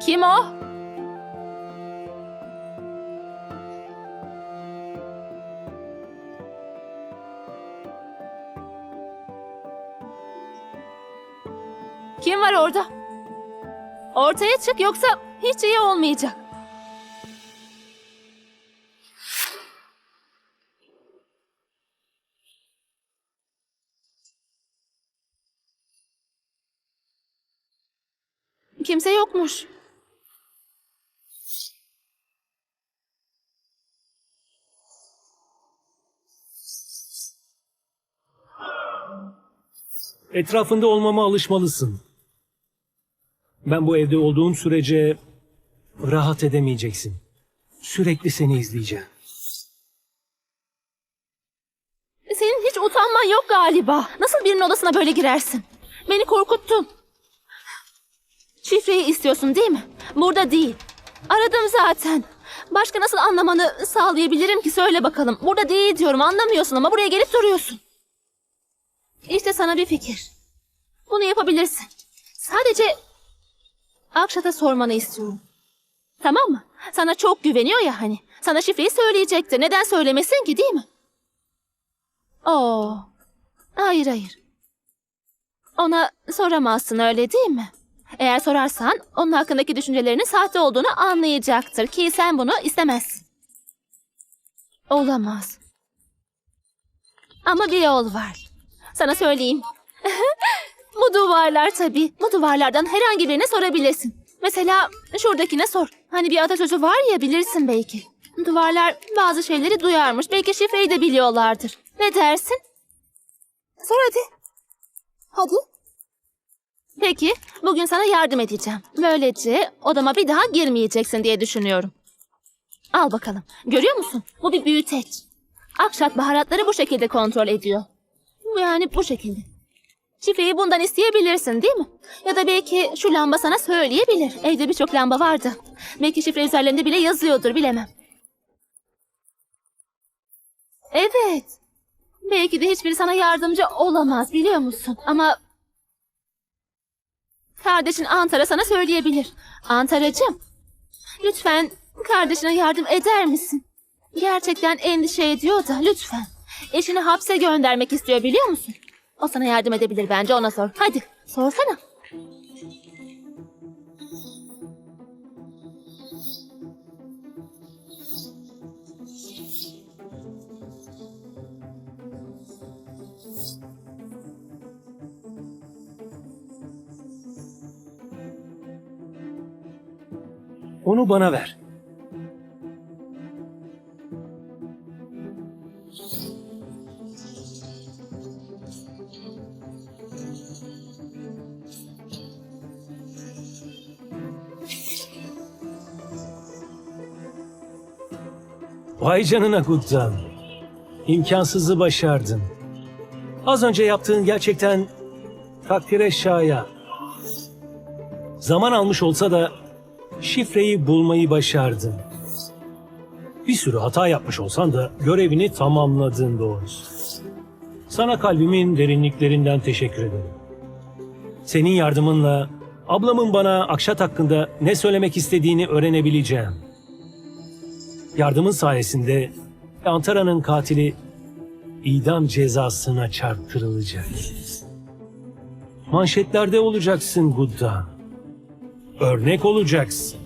Kim o? Kim var orada? Ortaya çık yoksa hiç iyi olmayacak. Kimse yokmuş. Etrafında olmama alışmalısın. Ben bu evde olduğum sürece rahat edemeyeceksin. Sürekli seni izleyeceğim. Senin hiç utanman yok galiba. Nasıl birinin odasına böyle girersin? Beni korkuttun. Şifreyi istiyorsun değil mi? Burada değil. Aradım zaten. Başka nasıl anlamanı sağlayabilirim ki söyle bakalım. Burada değil diyorum anlamıyorsun ama buraya gelip duruyorsun. İşte sana bir fikir. Bunu yapabilirsin. Sadece Akşat'a sormanı istiyorum. Tamam mı? Sana çok güveniyor ya hani. Sana şifreyi söyleyecektir. Neden söylemesin ki değil mi? Oo. Hayır hayır. Ona soramazsın öyle değil mi? Eğer sorarsan onun hakkındaki düşüncelerinin sahte olduğunu anlayacaktır ki sen bunu istemezsin. Olamaz. Ama bir yol var. Sana söyleyeyim. Bu duvarlar tabii. Bu duvarlardan herhangi birine sorabilirsin. Mesela şuradakine sor. Hani bir atasözü var ya bilirsin belki. Duvarlar bazı şeyleri duyarmış. Belki şifreyi de biliyorlardır. Ne dersin? Sor hadi. Hadi. Peki, bugün sana yardım edeceğim. Böylece odama bir daha girmeyeceksin diye düşünüyorum. Al bakalım. Görüyor musun? Bu bir büyüteç. Akşat baharatları bu şekilde kontrol ediyor. Yani bu şekilde. Şifreyi bundan isteyebilirsin değil mi? Ya da belki şu lamba sana söyleyebilir. Evde birçok lamba vardı. Belki şifre üzerlerinde bile yazıyordur bilemem. Evet. Belki de hiçbiri sana yardımcı olamaz biliyor musun? Ama kardeşin Antara sana söyleyebilir. Antaracığım, lütfen kardeşine yardım eder misin? Gerçekten endişe ediyor da lütfen. Eşini hapse göndermek istiyor biliyor musun? O sana yardım edebilir bence ona sor. Hadi sorsana. Onu bana ver. Vay canına Guttan. İmkansızı başardın. Az önce yaptığın gerçekten takdire şayan. Zaman almış olsa da şifreyi bulmayı başardın. Bir sürü hata yapmış olsan da görevini tamamladın doğrusu. Sana kalbimin derinliklerinden teşekkür ederim. Senin yardımınla ablamın bana Akşat hakkında ne söylemek istediğini öğrenebileceğim. Yardımın sayesinde Antara'nın katili idam cezasına çarptırılacak. Manşetlerde olacaksın Gudda. Örnek olacaksın.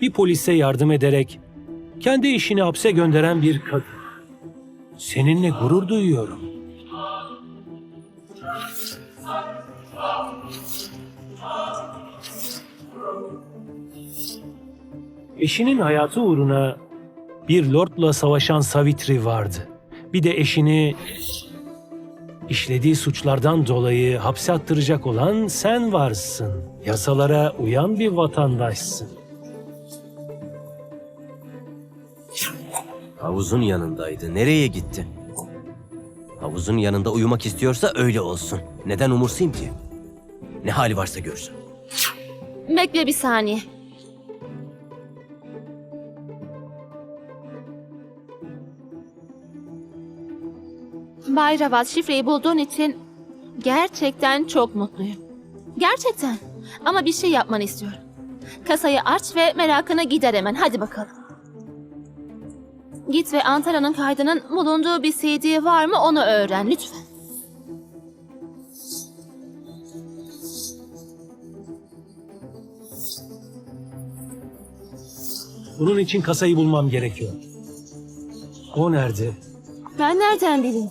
Bir polise yardım ederek kendi eşini hapse gönderen bir kadın. Seninle gurur duyuyorum. Eşinin hayatı uğruna bir lordla savaşan Savitri vardı. Bir de eşini işlediği suçlardan dolayı hapse attıracak olan sen varsın. Yasalara uyan bir vatandaşsın. Havuzun yanındaydı. Nereye gitti? Havuzun yanında uyumak istiyorsa öyle olsun. Neden umursayım ki? Ne hali varsa görsün. Bekle bir saniye. Bay Ravaz şifreyi bulduğun için gerçekten çok mutluyum. Gerçekten. Ama bir şey yapmanı istiyorum. kasayı aç ve merakını gider hemen. Hadi bakalım. Git ve Antara'nın kaydının bulunduğu bir CD var mı onu öğren lütfen. Bunun için kasayı bulmam gerekiyor. O nerede? Ben nereden bileyim?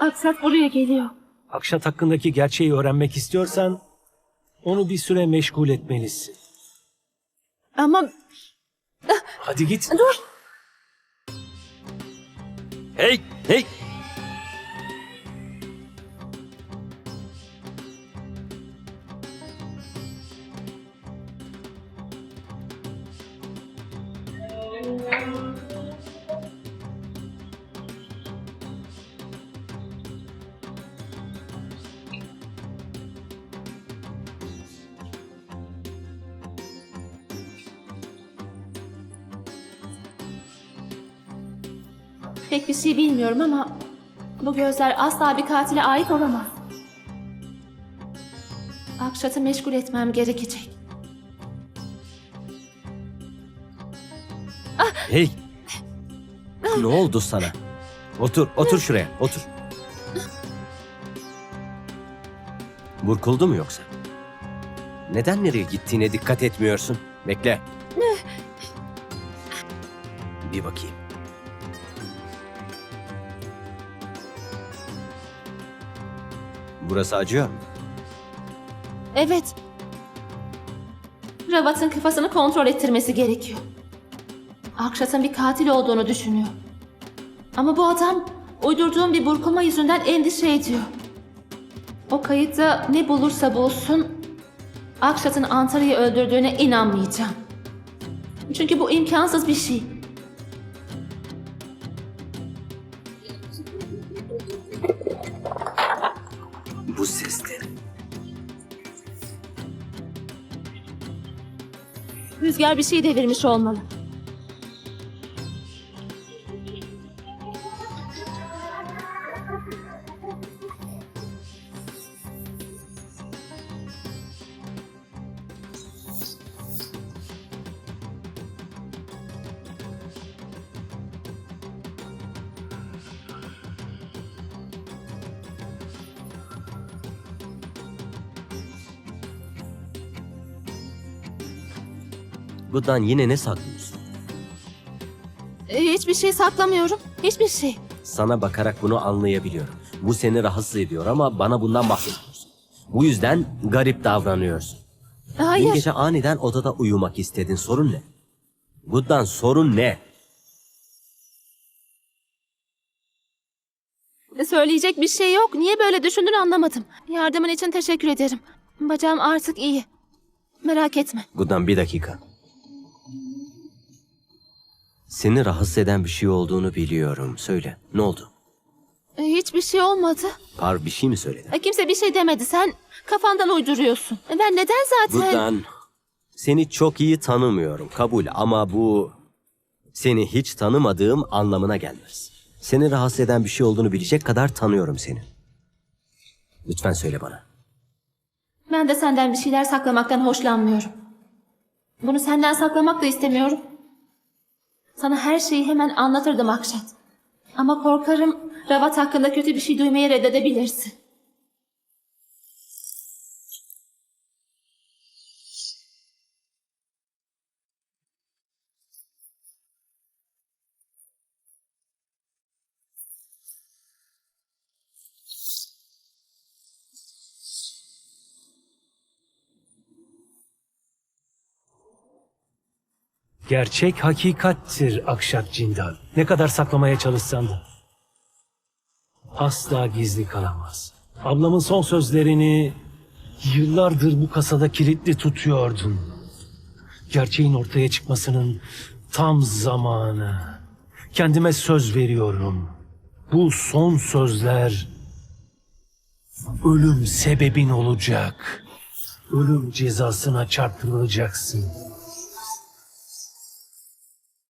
Aksat buraya geliyor. Akşat hakkındaki gerçeği öğrenmek istiyorsan onu bir süre meşgul etmelisin. Ama Hadi git. dur. Hey! Hey! Pek bir şey bilmiyorum ama bu gözler asla bir katile ait olamaz. Akşat'ı meşgul etmem gerekecek. Hey! Ne oldu sana? Otur, otur şuraya, otur. Burkuldu mu yoksa? Neden nereye gittiğine dikkat etmiyorsun? Bekle. Bir bakayım. Burası acıyor mu? Evet. Ravat'ın kafasını kontrol ettirmesi gerekiyor. Akşat'ın bir katil olduğunu düşünüyor. Ama bu adam uydurduğum bir burkulma yüzünden endişe ediyor. O kayıtta ne bulursa bulsun Akşat'ın Antarya'yı öldürdüğüne inanmayacağım. Çünkü bu imkansız bir şey. Rüzgar bir şey devirmiş olmalı. Bundan yine ne saklıyorsun? Ee, Hiçbir şey saklamıyorum. Hiçbir şey. Sana bakarak bunu anlayabiliyorum. Bu seni rahatsız ediyor ama bana bundan bahsetmiyorsun. Bu yüzden garip davranıyorsun. Dün Hayır. gece aniden odada uyumak istedin. Sorun ne? Bundan sorun ne? Söyleyecek bir şey yok. Niye böyle düşündüğünü anlamadım. Yardımın için teşekkür ederim. Bacağım artık iyi. Merak etme. Bundan bir dakika. Seni rahatsız eden bir şey olduğunu biliyorum. Söyle. Ne oldu? Ee, Hiçbir şey olmadı. Par bir şey mi söyledin? Ee, Kimse bir şey demedi. Sen kafandan uyduruyorsun. Ee, Ben neden zaten... Bundan seni çok iyi tanımıyorum. Kabul ama bu seni hiç tanımadığım anlamına gelmez. Seni rahatsız eden bir şey olduğunu bilecek kadar tanıyorum seni. Lütfen söyle bana. Ben de senden bir şeyler saklamaktan hoşlanmıyorum. Bunu senden saklamak da istemiyorum. Sana her şeyi hemen anlatırdım Akşat. Ama korkarım Ravat hakkında kötü bir şey duymayı reddedebilirsin. Gerçek hakikattir Akşat Cindal. Ne kadar saklamaya çalışsan da. Asla gizli kalamaz. Ablamın son sözlerini yıllardır bu kasada kilitli tutuyordun. Gerçeğin ortaya çıkmasının tam zamanı. Kendime söz veriyorum. Bu son sözler ölüm sebebin olacak. Ölüm cezasına çarptırılacaksın.